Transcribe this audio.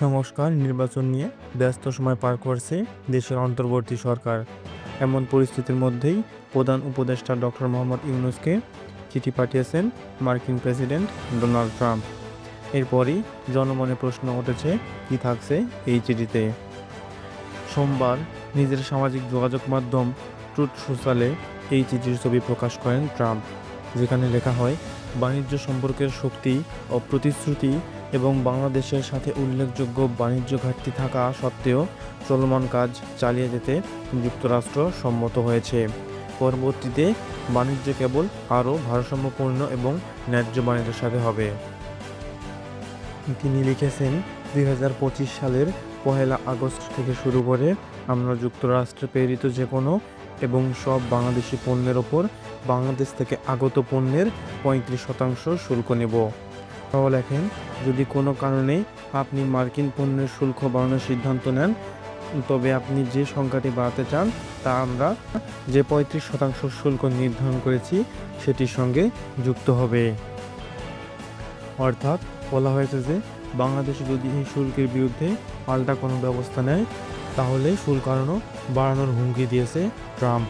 সংস্কার নির্বাচন নিয়ে ব্যস্ত সময় পার করছে দেশের অন্তর্বর্তী সরকার। এমন পরিস্থিতির মধ্যেই প্রধান উপদেষ্টা ডক্টর মোহাম্মদ ইউনুসকে চিঠি পাঠিয়েছেন মার্কিন প্রেসিডেন্ট ডোনাল্ড ট্রাম্প। এরপরই জনমনে প্রশ্ন উঠেছে, কি থাকছে এই চিঠিতে? সোমবার নিজের সামাজিক যোগাযোগ মাধ্যম ট্রুথ সোশ্যালে এই চিঠির ছবি প্রকাশ করেন ট্রাম্প, যেখানে লেখা হয়, বাণিজ্য সম্পর্কের শক্তি ও প্রতিশ্রুতি এবং বাংলাদেশের সাথে উল্লেখযোগ্য বাণিজ্য ঘাটতি থাকা সত্ত্বেও চলমান কাজ চালিয়ে যেতে যুক্তরাষ্ট্র সম্মত হয়েছে। পরবর্তীতে বাণিজ্য কেবল আরও ভারসাম্যপূর্ণ এবং ন্যায্য বাণিজ্যের সাথে হবে। তিনি লিখেছেন, দুই হাজার পঁচিশ সালের পহেলা আগস্ট থেকে শুরু করে আমরা যুক্তরাষ্ট্রে প্রেরিত যে কোনো এবং সব বাংলাদেশি পণ্যের ওপর বাংলাদেশ থেকে আগত পণ্যের পঁয়ত্রিশ শতাংশ শুল্ক নেব। লেখেন, যদি কোনো কারণে আপনি মার্কিন পণ্যের শুল্ক বাড়ানোর সিদ্ধান্ত নেন, তবে আপনি যে সংখ্যাটি বাড়াতে চান, তা আমরা যে পঁয়ত্রিশ শতাংশ শুল্ক নির্ধারণ করেছি, সেটির সঙ্গে যুক্ত হবে। অর্থাৎ বলা হয়েছে যে, বাংলাদেশ যদি এই শুল্কের বিরুদ্ধে পাল্টা কোনো ব্যবস্থা নেয়, তাহলে শুল্ক আরও বাড়ানোর হুমকি দিয়েছে ট্রাম্প।